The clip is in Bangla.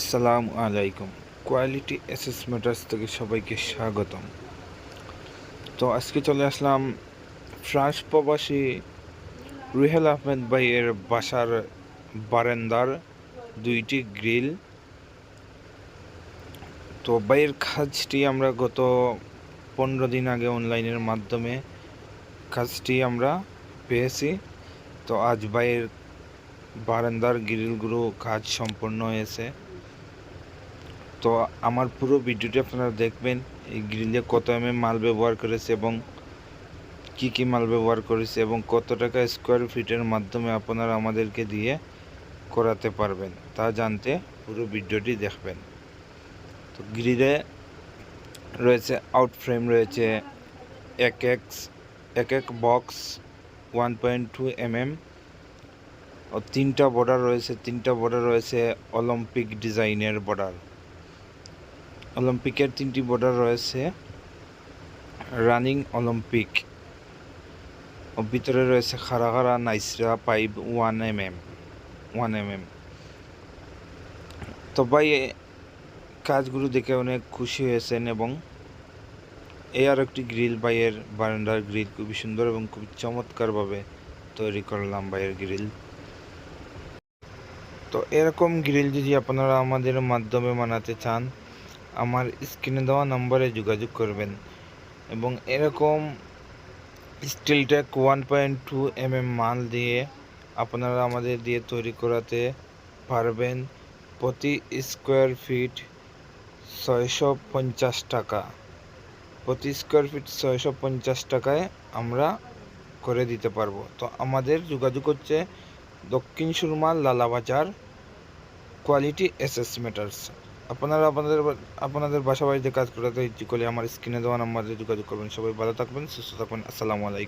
আসসালামু আলাইকুম। কোয়ালিটি অ্যাসেসমেন্টার্স থেকে সবাইকে স্বাগতম। তো আজকে চলে আসলাম ফ্রান্স প্রবাসী রুহেল আহমেদ ভাইয়ের বাসার বারান্দার দুইটি গ্রিল। তো ভাইয়ের কাজটি আমরা গত পনেরো দিন আগে অনলাইনের মাধ্যমে কাজটি আমরা পেয়েছি। তো আজ ভাইয়ের বারান্দার গ্রিলগুলো কাজ সম্পন্ন হয়েছে। তো আমার পুরো ভিডিওটি আপনারা দেখবেন, এই গ্রিলে কত এম মাল ব্যবহার করেছে এবং কি কি মাল ব্যবহার করেছে এবং কত টাকা স্কোয়ার ফিটের মাধ্যমে আপনারা আমাদেরকে দিয়ে করাতে পারবেন, তা জানতে পুরো ভিডিওটি দেখবেন। তো গ্রিলে রয়েছে আউট ফ্রেম রয়েছে এক এক এক এক box one point two M M ও তিনটা বর্ডার রয়েছে, তিনটা বর্ডার রয়েছে অলিম্পিক ডিজাইনের বর্ডার অলিম্পিকের তিনটি বর্ডার রয়েছে। Running Olympic. ও ভিতরে রয়েছে খাড়া খাড়া নাইসরা, pipe, one M M one M M তো ভাই কাজগুলো দেখে অনেক খুশি হয়েছেন এবং এই আর একটি গ্রিল বাইয়ের বারান্দার গ্রিল খুবই সুন্দর এবং খুব চমৎকারভাবে তৈরি করলাম বাইয়ের গ্রিল। তো এরকম গ্রিল যদি আপনারা আমাদের মাধ্যমে বানাতে চান আমার স্ক্রিনে দেওয়া নম্বরে যোগাযোগ করবেন। এবং এরকম steel tech one point two M M মাল দিয়ে আপনারা আমাদের দিয়ে তৈরি করাতে পারবেন প্রতি স্কোয়ার ফিট ছয়শো পঞ্চাশ টাকা। প্রতি স্কোয়ার ফিট ছয়শো পঞ্চাশ টাকায় আমরা করে দিতে পারব। তো আমাদের যোগাযোগ হচ্ছে দক্ষিণ সুরমা লালাবাজার কোয়ালিটি অ্যাসেসমেটার্স আপনারা আপনাদের আপনাদের বাসা বাড়িতে কাজ করাতে ইচ্ছুক করলে আমার স্ক্রিনে দেওয়া নাম্বারে যোগাযোগ করবেন। সবাই ভালো থাকবেন, সুস্থ থাকবেন। আসসালামু আলাইকুম।